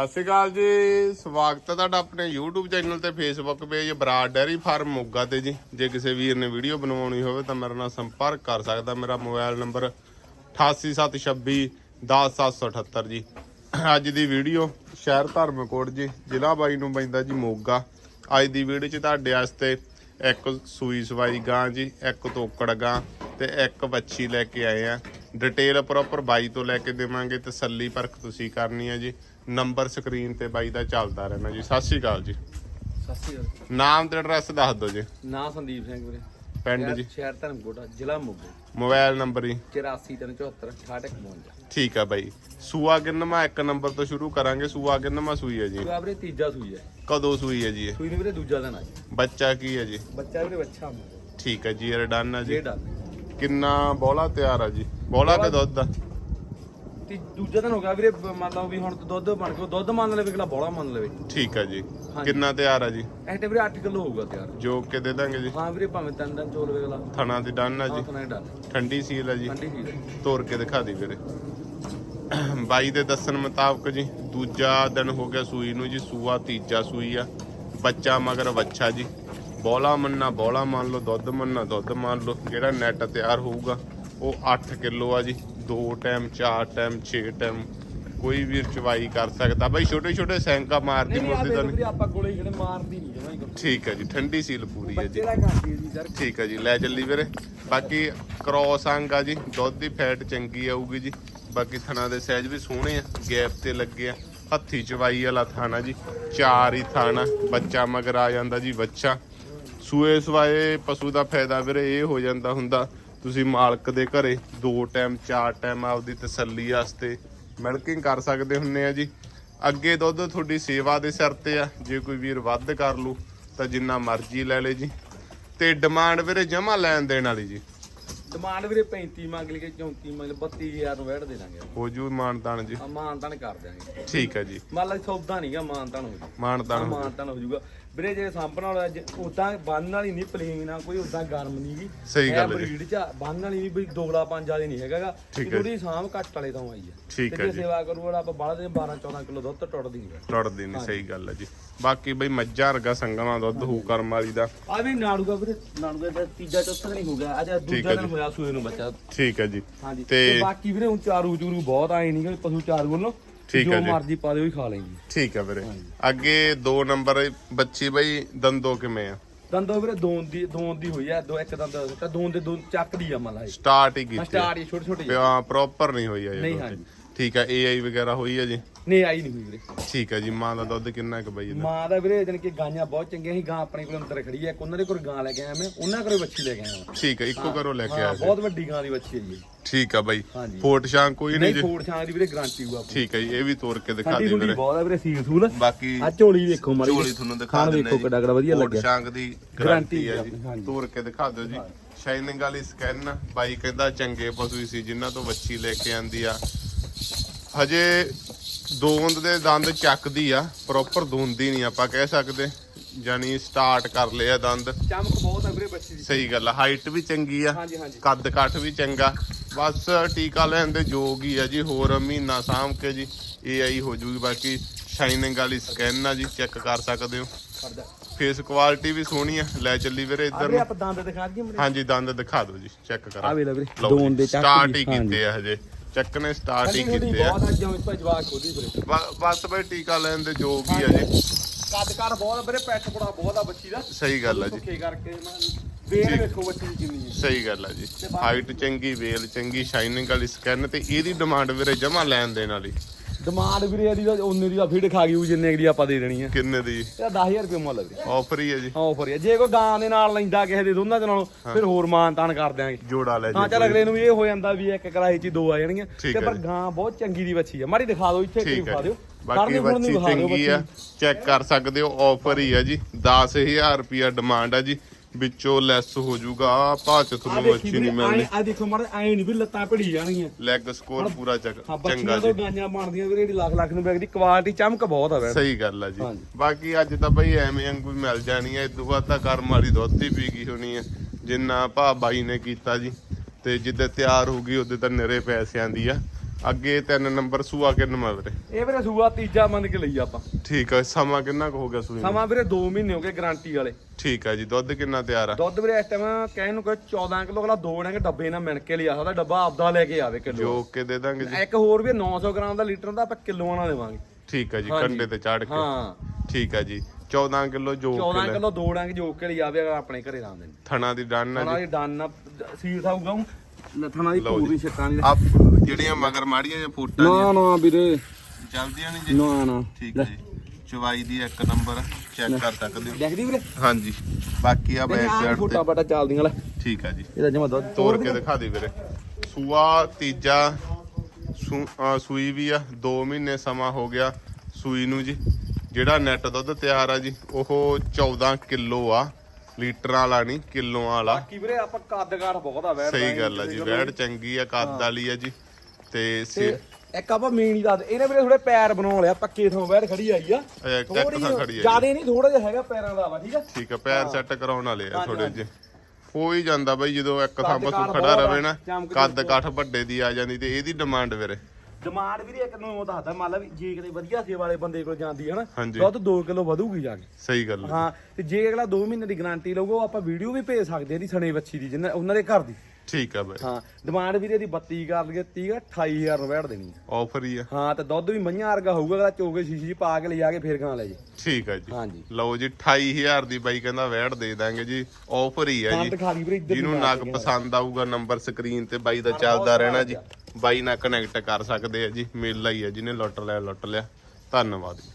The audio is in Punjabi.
ਸਤਿ ਸ਼੍ਰੀ ਅਕਾਲ ਜੀ। ਸਵਾਗਤ ਹੈ ਤੁਹਾਡਾ ਆਪਣੇ YouTube ਚੈਨਲ ਤੇ Facebook page Brar dairy farm Moga ਤੇ ਜੀ। ਜੇ ਕਿਸੇ ਵੀਰ ਨੇ ਵੀਡੀਓ ਬਣਵਾਉਣੀ ਹੋਵੇ ਤਾਂ ਮੇਰੇ ਨਾਲ ਸੰਪਰਕ ਕਰ ਸਕਦਾ। ਮੇਰਾ ਮੋਬਾਈਲ ਨੰਬਰ 8876 10778 ਜੀ। ਅੱਜ ਦੀ ਵੀਡੀਓ ਸ਼ਹਿਰ ਧਰਮਕੋਟ ਜੀ, ਜ਼ਿਲ੍ਹਾ ਬਾਈ ਨੂੰ ਪੈਂਦਾ ਜੀ ਮੋਗਾ। ਅੱਜ ਦੀ ਵੀਡੀਓ 'ਚ ਤੁਹਾਡੇ ਵਾਸਤੇ ਇੱਕ ਸੂਈ ਸਵਾਈ ਗਾਂ ਜੀ, ਇੱਕ ਤੋਕੜ ਗਾਂ ਤੇ ਇੱਕ ਬੱਚੀ ਲੈ ਕੇ ਆਏ ਆ। ਡਿਟੇਲ ਪ੍ਰੋਪਰ ਬਾਈ ਤੋਂ ਲੈ ਕੇ ਦੇਵਾਂਗੇ ਤਸੱਲੀ ਪਰਖ ਤੁਸੀਂ ਕਰਨੀ ਹੈ ਜੀ। ਨੰਬਰ ਸਕਰੀਨ ਤੇ ਬਾਈ ਦਾ ਚੱਲਦਾ ਰਹਿਣਾ ਜੀ। ਸਤਿ ਸ਼੍ਰੀ ਅਕਾਲ ਜੀ। ਸਤਿ ਸ਼੍ਰੀ ਅਕਾਲ ਨਾਮ ਤੇ ਐਡਰੈਸ ਦੱਸ ਦਿਓ ਜੀ। ਨਾਂ ਸੰਦੀਪ ਸਿੰਘ ਵੀਰੇ। ਪਿੰਡ ਜੀ। ਸ਼ਹਿਰ- ਧਰਮਕੋਟ ਜ਼ਿਲ੍ਹਾ ਮੋਗੇ। ਮੋਬਾਈਲ ਨੰਬਰ ਜੀ। 8474 6851 ਠੀਕ ਆ ਬਾਈ। ਸੂਆ ਕਿੰਨਵਾ ਇੱਕ ਨੰਬਰ ਤੋਂ ਸ਼ੁਰੂ ਕਰਾਂਗੇ। ਸੂਆ ਕਿੰਨਵਾ ਸੂਈ ਹੈ ਜੀ। ਤੂੰ ਵੀਰੇ ਤੀਜਾ ਸੂਈ ਹੈ ਕਦੋਂ ਸੂਈ ਹੈ ਜੀ ਇਹ? ਸੂਈ ਨੂੰ ਵੀਰੇ ਦੂਜਾ ਦਿਨ ਆ ਜੀ। ਬੱਚਾ ਕੀ ਹੈ ਜੀ? ਬੱਚਾ ਵੀਰੇ ਬੱਚਾ ਠੀਕ ਹੈ ਜੀ ਰਡਨ ਹੈ ਜੀ। ਡੇਢ ਆ ਕਿੰਨਾ ਬੋਲਾ ਤਿਆਰ ਆ ਜੀ? ਬੋਲਾ ਕੇ ਦੁੱਧ ਦਾ ਤੇ ਦੂਜਾ ਦਿਨ ਹੋ ਗਿਆ ਵੀਰੇ ਬ- ਮੰਨ ਲਓ ਵੀ ਹੁਣ ਦੁੱਧ ਬਣ ਗਿਆ ਦੁੱਧ ਮੰਨ ਲਵੇ ਕਿਲਾ ਬੋਲਾ ਮੰਨ ਲਵੇ। ਠੀਕ ਹੈ ਜੀ। ਕਿੰਨਾ ਤਿਆਰ ਆ ਜੀ? ਐਟੇ ਵੀਰੇ 8 ਕਿਲੋ ਹੋਊਗਾ ਤਿਆਰ। ਜੋਕ ਕੇ ਦੇ ਦਾਂਗੇ ਜੀ। ਹਾਂ ਵੀਰੇ ਭਾਵੇਂ ਤਿੰਨ ਦਿਨ ਚੋਲ ਵੇਗਲਾ ਥਣਾ ਦੀ ਡਨ ਆ ਹਾਂ ਜੀ ਕੈਨੇਡਾ ਠੰਡੀ ਸੀਲ ਆ ਜੀ। ਠੰਡੀ ਹੀ ਤੋੜ ਕੇ ਦਿਖਾ ਦੀ ਵੀਰੇ। ਬਾਈ ਦੇ ਦੱਸਣ ਮੁਤਾਬਕ ਜੀ ਦੂਜਾ ਦਿਨ ਹੋ ਗਿਆ ਸੂਈ ਨੂੰ ਜੀ ਸੂਆ ਤੀਜਾ ਸੂਈ ਆ। ਬੱਚਾ ਮਗਰ ਬੱਚਾ ਜੀ। ਬੋਲਾ ਮੰਨਾ ਬੋਲਾ ਮੰਨ ਲਓ ਦੁੱਧ ਮੰਨਾ ਦੁੱਧ ਮੰਨ ਲਓ ਜਿਹੜਾ ਨੈਟ ਤਿਆਰ ਹੋਊਗਾ ਉਹ 8 ਕਿਲੋ ਆ ਜੀ। ਦੋ ਟਾਈਮ ਚਾਰ ਟਾਈਮ 6 ਟਾਈਮ ਕੋਈ ਵੀਰ ਚਵਾਈ ਕਰ ਸਕਦਾ। ਬਾਈ ਛੋਟੇ ਛੋਟੇ ਸੈਂਕਾ ਮਾਰਦੀ ਮੁਰਦੀ ਤਾਂ ਵੀਰੇ ਨਹੀਂ ਆਪਾਂ ਕੋਲੇ ਜਿਹੜੇ ਮਾਰਦੀ ਨਹੀਂ ਜਮਾਈ ਠੀਕ ਹੈ ਜੀ ਠੰਡੀ ਸੀਲ ਪੂਰੀ ਹੈ ਜੀ। ਬੱਚੇ ਦਾ ਕਰਦੀ ਜੀ ਸਰ। ਠੀਕ ਹੈ ਜੀ ਲੈ ਚੱਲੀ ਵੀਰੇ। ਬਾਕੀ ਕ੍ਰੋਸ ਅੰਗ ਆ ਜੀ ਦੁੱਧ ਦੀ ਫੈਟ ਚੰਗੀ ਆਊਗੀ ਜੀ। ਬਾਕੀ ਥਣਾ ਦੇ ਸਾਈਜ਼ ਵੀ ਸੋਹਣੇ ਆ ਗੈਪ ਤੇ ਲੱਗੇ ਆ। ਹੱਥੀ ਚਵਾਈ ਵਾਲਾ ਥਾਣਾ ਜੀ ਚਾਰ ਹੀ ਥਾਣਾ। ਬੱਚਾ ਮਗਰ ਆ ਜਾਂਦਾ ਜੀ ਬੱਚਾ। ਸੂਏ ਸਵਾਏ ਪਸ਼ੂ ਦਾ ਫਾਇਦਾ ਵੀਰੇ ਇਹ ਹੋ ਜਾਂਦਾ ਹੁੰਦਾ। ਤੁਸੀਂ ਮਾਲਕ ਦੇ ਘਰੇ ਦੋ ਟਾਈਮ ਚਾਰ ਟਾਈਮ ਆਪਦੀ ਤਸੱਲੀ ਵਾਸਤੇ ਮਿਲਕਿੰਗ ਕਰ ਸਕਦੇ ਹੁੰਨੇ ਆ ਜੀ। ਅੱਗੇ ਦੁੱਧ ਤੁਹਾਡੀ ਸੇਵਾ ਦੇ ਸਿਰ ਤੇ ਆ। ਜੇ ਕੋਈ ਵੀਰ ਵੱਧ ਕਰ ਲੂ ਤਾਂ ਜਿੰਨਾ ਮਰਜ਼ੀ ਲੈ ਲੇ ਜੀ। ਤੇ ਡਿਮਾਂਡ ਵੀਰੇ ਜਮਾ ਲੈਣ ਦੇਣ ਵਾਲੀ ਜੀ। ਡਿਮਾਂਡ ਵੀਰੇ 35 ਮੰਗ ਲਈ 34 ਮੰਗ ਲਈ 32000 ਨੂੰ ਦੇ ਦਾਂਗੇ ਹੋ ਜੂ ਮਾਨਤਾਨ ਜੀ। ਮਾਨਤਾਨ ਕਰ ਦਿਆਂਗੇ। ਠੀਕ ਹੈ ਜੀ। ਮੰਨ ਲਾ ਸੌਦਾ ਨਹੀਂਗਾ ਮਾਨਤਾਨ ਹੋ ਜੂ। ਮਾਨਤਾਨ ਹੋ ਜੂਗਾ। ਵੀਰੇ ਜੇ ਸਾਂਭਣ ਵਾਲਾ ਉਦਾਂ ਬੰਨ ਵਾਲੀ ਨਹੀਂ ਪਲੇਨ ਆ ਕੋਈ ਉਦਾਂ ਗਰਮ ਨਹੀਂ ਗੀ। ਸਹੀ ਗੱਲ ਹੈ। ਬਰੀਡ ਚ ਬੰਨ ਵਾਲੀ ਵੀ ਦੋਗਲਾ ਪੰਜ ਵਾਲੀ ਨਹੀਂ ਹੈਗਾਗਾ ਹੈ। ਥੋੜੀ ਸਾਂਭ ਘੱਟ ਵਾਲੇ ਤੋਂ ਆਈ ਆ। ਠੀਕ ਹੈ ਜੇ। ਸੇਵਾ ਕਰੂ ਵਾਲਾ ਆਪਾਂ ਬਾਹਲਾ ਦੇ 12 14 ਕਿਲੋ ਦੁੱਧ ਟੁੱਟਦੀ ਨਹੀਂ ਟੁੱਟਦੀ ਨਹੀਂ ਸਹੀ ਗੱਲ ਹੈ ਜੀ। ਬਾਕੀ ਬਈ ਮੱਝਾਂ ਵਰਗਾ ਸੰਗਣਾ ਦੁੱਧ ਹੋਊ ਕਰਮ ਵਾਲੀ ਦਾ। ਆ ਵੀ ਨਾੜੂਗਾ ਵੀਰੇ ਨਾੜੂਗਾ ਦਾ ਤੀਜਾ ਚੌਥਾ ਨਹੀਂ ਹੋ ਗਿਆ ਅੱਜ ਦੂਜਾ ਹੈ ਦਿਨ। ਹੋਇਆ ਸੂਏ ਨੂੰ ਬੱਚਾ। ਠੀਕ ਹੈ ਜੀ। ਤੇ- ਬਾਕੀ ਵੀਰੇ ਹੁਣ ਚਾਰੂ ਚੂਰੂ ਬਹੁਤ ਆਏ ਨਹੀਂ ਪਸ਼ੂ ਚਾਰੂ ਵੱਲੋਂ। ਠੀਕ ਹੈ ਜੋ ਜੀ। ਮਰਜ਼ੀ ਪਾ ਦੇ ਉਹ ਹੀ ਖਾ ਲੈਂਦੀ ਠੀਕ ਹੈ ਵੀਰੇ। ਅੱਗੇ 2 ਨੰਬਰ ਬੱਚੀ ਬਈ ਦੰਦੋ ਕਿਵੇਂ ਆ? ਦੰਦੋ ਵੀਰੇ ਦੋਨ ਦੀ ਦੋਨ ਦੀ ਹੋਈ ਆ ਦੋ ਇੱਕ ਦੰਦ ਤਾਂ ਦੋਨ ਦੇ ਦੋ ਚੱਕਦੀ ਆ ਮਲਾ ਇਹ। ਸਟਾਰਟ ਹੀ ਕੀਤੀ ਸਟਾਰ ਹੀ ਛੋਟੇ ਛੋਟੇ ਆ ਪ੍ਰੋਪਰ ਨਹੀਂ ਹੋਈ ਆ ਨਹੀਂ, ਇਹ ਹਾਂਜੀ। ਠੀਕ ਹੈ ਏਆਈ ਵਗੈਰਾ ਹੋਈ ਆ ਜੀ? ਨਹੀਂ ਆਈ ਨਹੀਂ ਹੋਈ ਵੀਰੇ। ਠੀਕ ਹੈ ਜੀ ਮਾਂ ਦਾ ਦੁੱਧ ਕਿੰਨਾ ਕੁ ਬਈ ਇਹਦਾ? ਮਾਂ ਦਾ ਵੀਰੇ ਜਨ ਕਿ ਗਾਈਆਂ ਬਹੁਤ ਚੰਗੀਆਂ ਸੀ ਗਾਂ ਆਪਣੇ ਕੋਲ ਅੰਦਰ ਖੜੀ ਹੈ ਉਹਨਾਂ ਦੇ ਕੋਲ ਗਾਂ ਲੈ ਕੇ ਆਇਆ ਮੈਂ ਉਹਨਾਂ ਕੋਲੇ ਬੱਚੀ ਲੈ ਕੇ ਆਇਆ। ਠੀਕ ਹੈ ਇੱਕੋ ਘਰੋਂ ਲੈ ਕੇ ਹਾਂ ਆਇਆ ਸੀ। ਬਹੁਤ ਵੱਡੀ ਗਾਂ ਦੀ ਬੱਚੀ ਹੈ ਜੀ। ਠੀਕ ਆ ਬਾਈ ਹਾਂਜੀ। ਫੋਟ ਸ਼ਾਂ ਕੋਈ ਨਹੀਂ ਨਹੀਂ ਜੀ? ਫੋੜ ਛਾਂ ਦੀ ਵੀਰੇ ਗਾਰੰਟੀ ਹੋਊ ਆਪਣੀ। ਠੀਕ ਹੈ ਜੀ ਇਹ ਵੀ ਤੋੜ ਕੇ ਦਿਖਾ ਸਾਡੀ ਦੇ ਵੀਰੇ। ਬਹੁਤ ਆ ਵੀਰੇ ਸੀਲ ਸੂਲ। ਬਾਕੀ ਆ ਝੋਲੀ ਦੇਖੋ ਮਾੜੀ ਝੋਲੀ ਤੁਹਾਨੂੰ ਦਿਖਾ ਦਿੰਦੇ ਵੇਖੋ ਕਿੱਡਾ ਕਿੱਡਾ ਵਧੀਆ ਫੋਟ ਲੱਗਿਆ। ਸ਼ਾਂਗ ਦੀ ਗਾਰੰਟੀ ਹੈ ਜੀ। ਹਾਂਜੀ। ਤੋੜ ਕੇ ਦਿਖਾ ਦਿਓ ਜੀ। ਸ਼ਾਈਨਿੰਗ ਵਾਲੀ ਸਕੈਨ ਬਾਈ ਕਹਿੰਦਾ ਚੰਗੇ ਪਸ਼ੂ ਹੀ ਸੀ ਜਿਨ੍ਹਾਂ ਤੋਂ ਬੱਚੀ ਲੈ ਕੇ ਆਂਦੀ ਆ। ਹਜੇ ਦੋਂਦ ਦੇ ਦੰਦ ਚੱਕਦੀ ਆ ਪ੍ਰੋਪਰ ਦੋਂਦੀ ਨਹੀਂ ਆਪਾਂ ਕਹਿ ਸਕਦੇ। ਜਾਨੀ ਸਟਾਰਟ ਕਰ ਲਿਆ ਦੰਦ। ਚਮਕ ਬਹੁਤ ਆ ਵੀਰੇ ਬੱਚੀ ਦੀ। ਸਹੀ ਗੱਲ ਆ ਹਾਈਟ ਵੀ ਚੰਗੀ ਆ ਹਾਂਜੀ ਹਾਂਜੀ। ਕੱਦ ਕੱਠ ਵੀ ਚੰਗਾ। ਬਸ ਟੀਕਾ ਲੈਣ ਦੇ ਯੋਗ ਹੀ ਆ ਜੀ ਹੋਰ ਮਹੀਨਾ ਸਾਂਭ ਕੇ ਜੀ ਏਆਈ ਹੋ ਜੂਗੀ ਬਾਕੀ ਸ਼ਾਈਨਿੰਗ ਵਾਲੀ ਸਕੈਨ ਆ ਜੀ ਚੈੱਕ ਕਰ ਸਕਦੇ ਹੋ। ਫੇਸ ਕੁਆਲਿਟੀ ਵੀ ਸੋਹਣੀ ਆ ਲੈ ਚੱਲੀ ਵੀਰੇ ਆ ਇੱਧਰ ਨੂੰ। ਆਪਾਂ ਦੰਦ ਦਿਖਾ ਦਈਏ ਹਾਂਜੀ ਦੰਦ ਦਿਖਾ ਦਿਓ ਜੀ ਚੈੱਕ ਆ ਕਰਾਂ ਵੇ ਲੈ ਵੀਰੇ ਦੋਨ ਦੇ ਚੱਕ ਸਟਾਰਟ ਹੀ ਕੀਤੇ ਆ ਹਜੇ। ਚੱਕ ਨੇ ਸਟਾਰਟ ਹੀ ਥੋੜੀ ਕੀਤੇ ਆ। ਬਹੁਤ ਆ ਜਿਵੇਂ ਭਾਈ ਜਵਾਕ ਖੋਦੀ ਵੀਰੇ ਬ- ਬਸ ਬਈ ਟੀਕਾ ਲੈਣ ਦੇ ਯੋਗ ਹੀ ਆ ਜੀ। ਕੱਦ ਕਾਰ ਬਹੁਤ ਆ ਵੀਰੇ ਪੈਟ ਪੜਾ ਬਹੁਤ ਆ ਬੱਚੀ ਦਾ। ਸਹੀ ਗੱਲ ਆ ਜੀ। ਧੋਖੇ ਕਰਕੇ ਮੈਂ ਵੇਲ ਵੇਖੋ ਬੱਚੀ ਦੀ ਕਿੰਨੀ ਹੈ ਸਹੀ ਗੱਲ ਆ ਜੀ। ਹਾਈਟ ਚੰਗੀ ਵੇਲ ਚੰਗੀ ਸ਼ਾਈਨਿੰਗ ਵਾਲੀ ਸਕੈਨ ਤੇ ਇਹਦੀ ਡਿਮਾਂਡ ਵੀਰੇ ਜਮਾ ਲੈਣ ਦੇਣ ਵਾਲੀ। ਡਿਮਾਂਡ ਵੀਰੇ ਇਹਦੀ ਤਾਂ ਉਹਨੇ ਦੀ ਫੀਡ ਖਾ ਗਈ ਉਹ ਜਿੰਨੇ ਦੀ ਆਪਾਂ ਦੇ ਦੇਣੀ ਆ। ਕਿੰਨੇ ਦੀ? ਇਹਦਾ 10000 ਰੁਪਏ ਮੁੱਲ ਵੀਰੇ। ਆਫਰ ਹੀ ਹੈ ਜੀ। ਆਫਰ ਹੈ ਜੇ ਕੋਈ ਗਾਂ ਦੇ ਨਾਲ ਲੈਂਦਾ ਕਿਸੇ ਦੇ ਦੋਨਾਂ ਦੇ ਨਾਲੋਂ ਫਿਰ ਹੋਰ ਮਾਨ ਤਾਨ ਕਰ ਦਿਆਂਗੇ। ਜੋੜਾ ਲੈ ਹਾਂ ਜੀ ਚੱਲ ਅਗਲੇ ਨੂੰ ਵੀ ਇਹ ਹੋ ਜਾਂਦਾ ਵੀ ਇੱਕ ਕਰਾਹੀ ਚ ਹੀ ਦੋ ਆ ਜਾਣਗੀਆਂ। ਤੇ ਹੈ ਪਰ। ਗਾਂ ਬਹੁਤ ਚੰਗੀ ਦੀ ਬੱਚੀ ਆ। ਮਾੜੀ ਦਿਖਾ ਦਿਓ ਇੱਥੇ ਠੀਕ ਦਿਖਾ ਹੈ ਦਿਓ। ਬਾਕੀ ਬੱਚੀ ਚੰਗੀ ਆ। ਚੈੱਕ ਕਰ ਸਕਦੇ ਹੋ ਆਫਰ ਹੀ ਆ ਜੀ। 10000 ਰੁਪਿਆ ਡਿਮਾਂਡ ਆ ਜੀ। ਵਿੱਚੋਂ ਲੈਸ ਹੋ ਜਾਊਗਾ। ਆ ਆ ਤੁਹਾਨੂੰ ਬੱਚੀ ਨਹੀਂ ਮਿਲਣੀ। ਆ ਦੇਖੋ ਮਾੜਾ ਐ ਨਹੀਂ ਵੀ ਲੱਤਾਂ ਭਿੜੀ ਜਾਣਗੀਆਂ। ਲੈਗ ਸਕੋਰ ਪੂਰਾ ਚੰਗ- ਜੀ। ਗਾਂਆਂ ਬਣਦੀਆਂ ਵੀਰੇ ਜਿਹੜੀ ਲੱਖ ਲੱਖ ਨੂੰ ਵਿਕਦੀ ਕੁਆਲਿਟੀ ਚਮਕ ਬਹੁਤ ਆ ਵੈਸੇ। ਸਹੀ ਗੱਲ ਆ ਜੀ। ਬਾਕੀ ਅੱਜ ਤਾਂ ਬਈ ਐਵੇਂ ਅੰਗੂ ਮਿਲ ਜਾਣੀ ਐ ਇਦੋਂ ਬਾਅਦ ਤਾਂ ਕਰਮ ਵਾਲੀ ਦੁੱਧ ਹੀ ਪੀ ਗਈ ਹੋਣੀ ਐ ਜਿੰਨਾ ਭਾ ਬਾਈ ਨੇ ਕੀਤਾ ਜੀ। ਤੇ ਜਿੱਦੇ ਤਿਆਰ ਹੋ ਗਈ ਉਹਦੇ ਤਾਂ ਨਿਰੇ ਪੈਸਿਆਂ ਦੀ ਆ। ਅੱਗੇ ਤਿੰਨ ਨੰਬਰ ਸੂਆ ਕਿੰਨਾ ਵੀਰੇ? ਇਹ ਵੀਰੇ ਸੂਆ ਤੀਜਾ ਮੰਨ ਕੇ ਲਈ ਆਪਾਂ। ਠੀਕ ਹੈ ਸਮਾਂ ਕਿੰਨਾ ਕੁ ਹੋ ਗਿਆ ਨੂੰ? ਸਮਾਂ ਵੀਰੇ 2 ਮਹੀਨੇ ਹੋ ਗਏ ਗਾਰੰਟੀ ਵਾਲੇ। ਠੀਕ ਹੈ ਜੀ ਦੁੱਧ ਕਿੰਨਾ ਤਿਆਰ ਆ? ਦੁੱਧ ਵੀਰੇ ਇਸ ਟਾਈਮ ਕਹਿਣ ਨੂੰ ਕੋਈ 14 ਕਿਲੋ ਅਗਲਾ ਦੋ ਡੰਗ ਡੱਬੇ ਨਾਲ ਮਿਣ ਕੇ ਲਿਆ ਸਕਦਾ ਡੱਬਾ ਆਪਦਾ ਲੈ ਕੇ ਆਵੇ ਕਿਲੋ। ਜੋ ਕੇ ਦੇ ਦਾਂਗੇ ਜੀ। ਇੱਕ ਹੋਰ ਵੀ 900 ਗ੍ਰਾਮ ਦਾ ਲੀਟਰ ਦਾ ਆਪਾਂ ਕਿਲੋਆਂ ਨਾਲ ਦੇਵਾਂਗੇ। ਠੀਕ ਹੈ ਜੀ ਹਾਂਜੀ। ਕੰਡੇ ਤੇ ਚੜ ਕੇ। ਹਾਂ। ਠੀਕ ਹੈ ਜੀ 14 ਕਿਲੋ ਜੋ 14 ਕੇ ਲੈ। ਕਿਲੋ ਦੋ ਡੰਗ ਜੋ ਕੇ ਲਈ ਆਵੇ ਆਪਣੇ ਘਰੇ ਰਾਂਦੇ ਨੇ ਥਣਾ ਦੀ ਡਨ ਆ ਥਣਾ ਜੀ ਦੀ ਡੰਨ ਸੀਲ ਥਾਊਗਾ ਥਣਾ ਦੀ ਪੂਰੀ ਛੱਕਾਂ ਦੀ। ਆਪ ਜਿਹੜੀਆਂ ਮਗਰ ਮਾੜੀਆਂ ਜਾਂ ਫੂਟਾਂ ਨਾ ਨਾ ਵੀਰੇ। ਚੱਲਦੀਆਂ ਨਹੀਂ ਜੀ? ਨਾ ਨਾ। ਠੀਕ ਹੈ ਜੀ। ਚਵਾਈ ਦੀ ਇੱਕ ਨੰਬਰ ਚੈੱਕ ਕਰ ਸਕਦੇ ਹੋ। ਦੇਖਦੀ ਵੀਰੇ? ਹਾਂਜੀ। ਬਾਕੀ ਆ ਬੈਕ ਸਾਈਡ ਫੋਟਾ ਬਟਾ ਚੱਲਦੀਆਂ ਵਾਲਾ ਠੀਕ ਹੈ ਜੀ। ਇਹਦਾ ਜਮਾ ਦੁੱਧ ਤੋੜ ਕੇ ਦਿਖਾ ਦੇ ਵੀਰੇ। ਸੂਆ ਤੀਜਾ ਸੂਈ ਵੀ ਆ। 2 ਮਹੀਨੇ ਸਮਾਂ ਹੋ ਗਿਆ ਸੂਈ ਨੂੰ ਜੀ। ਜਿਹੜਾ ਨੈਟ ਦੁੱਧ ਤਿਆਰ ਆ ਜੀ ਉਹ 14 ਕਿਲੋ ਆ। ਲੀਟਰ ਵਾਲਾ ਨਹੀਂ ਕਿਲੋ ਵਾਲਾ। ਬਾਕੀ ਵੀਰੇ ਆਪਾਂ ਕੱਦਗਾਰ ਬਹੁਤ ਆ ਵੈੜ ਸਹੀ ਗੱਲ ਆ ਜੀ ਵੈੜ ਚੰਗੀ ਆ ਕੱਦ ਵਾਲੀ ਆ ਜੀ। ਤੇ ਤੇ ਇੱਕ ਆਪਾਂ ਮੇਨ ਹੀ ਦੱਸ ਇਹਨੇ ਵੀਰੇ ਥੋੜੇ ਪੈਰ ਬਣਾਉਣ ਲਿਆ ਪੱਕੇ ਥਾਂ ਵੈੜ ਖੜੀ ਆਈ ਆ। ਇੱਕ ਥਾਂ ਖੜੀ ਆ। ਜੀ। ਜਿਆਦੇ ਨਹੀਂ ਥੋੜਾ ਜਿਹਾ ਹੈਗਾ ਪੈਰਾਂ ਦਾ ਵਾ ਠੀਕ ਆ? ਠੀਕ ਆ ਪੈਰ ਸੈੱਟ ਕਰਾਉਣ ਵਾਲੇ ਆ ਥੋੜੇ ਜਿਹੇ। ਹੋ ਹੀ ਜਾਂਦਾ ਬਾਈ ਜਦੋਂ ਇੱਕ ਥਾਂ ਪਸ਼ੂ ਖੜਾ ਰਵੇ ਨਾ ਚਮਕ ਕੱਦ ਕਾਠ ਵੱਡੇ ਦੀ ਆ ਜਾਂਦੀ ਤੇ ਇਹਦੀ ਡਿਮਾਂਡ ਵੀਰੇ। ਡਿਮਾਂਡ ਵੀਰੇ ਇੱਕ ਨੂੰ ਦੱਸਦਾ ਮੰਨ ਲਾ ਵੀ ਜੇ ਕਿਤੇ ਵਧੀਆ ਸੇਵਾ ਵਾਲੇ ਬੰਦੇ ਕੋਲ ਜਾਂਦੀ ਹੈ ਨਾ ਹਾਂਜੀ। ਦੁੱਧ 2 ਕਿਲੋ ਵਧੂਗੀ ਜਾ ਕੇ। ਸਹੀ ਗੱਲ ਆ। ਹਾਂ ਤੇ ਜੇ ਅਗਲਾ 2 ਮਹੀਨੇ ਦੀ ਗਾਰੰਟੀ ਲਊਗਾ ਉਹ ਆਪਾਂ ਵੀਡੀਓ ਵੀ ਭੇਜ ਸਕਦੇ ਆ ਦੀ ਸਣੇ ਬੱਚੀ ਦੀ ਜਿੰਨਾ ਉਹਨਾਂ ਦੇ ਘਰ ਦੀ। ਠੀਕ ਆ ਬਾਈ। ਹਾਂ ਡਿਮਾਂਡ ਵੀਰੇ ਦੀ 32 ਕਰ ਲਈਏ 30 28000 ਰੁਪਏ ਦੇਣੀ ਆ। ਆਫਰ ਹੀ ਆ। ਹਾਂ ਤੇ ਦੁੱਧ ਵੀ ਮਈਆਂ ਵਰਗਾ ਹੋਊਗਾ ਅਗਲਾ ਚੋਗੇ ਸ਼ੀਸ਼ੀ 'ਚ ਪਾ ਕੇ ਲਿਜਾ ਕੇ ਫੇਰ ਗਾਂ ਲੈ ਜੇ। ਠੀਕ ਆ ਜੀ। ਹਾਂਜੀ। ਲਓ ਜੀ 28000 ਦੀ ਬਾਈ ਕਹਿੰਦਾ ਵੈੜ ਦੇ ਦਾਂਗੇ ਜੀ। ਆਫਰ ਹੀ ਆ ਹਾਂ ਜੀ। ਵੀਰੇ ਇੱਧਰ ਜਿਹਨੂੰ ਨਗ ਪਸੰਦ ਆਊਗਾ ਨੰਬਰ ਸਕਰੀਨ ਤੇ ਬਾਈ ਦਾ ਚੱਲਦਾ ਰਹਿਣਾ ਜੀ। ਬਾਈ ਨਾਲ ਕਨੈਕਟ ਕਰ ਸਕਦੇ ਆ ਜੀ, ਮੇਲਾ ਹੀ ਆ, ਜਿਹਨੇ ਲੁੱਟ ਲਿਆ ਲੁੱਟ ਲਿਆ। ਧੰਨਵਾਦ ਜੀ।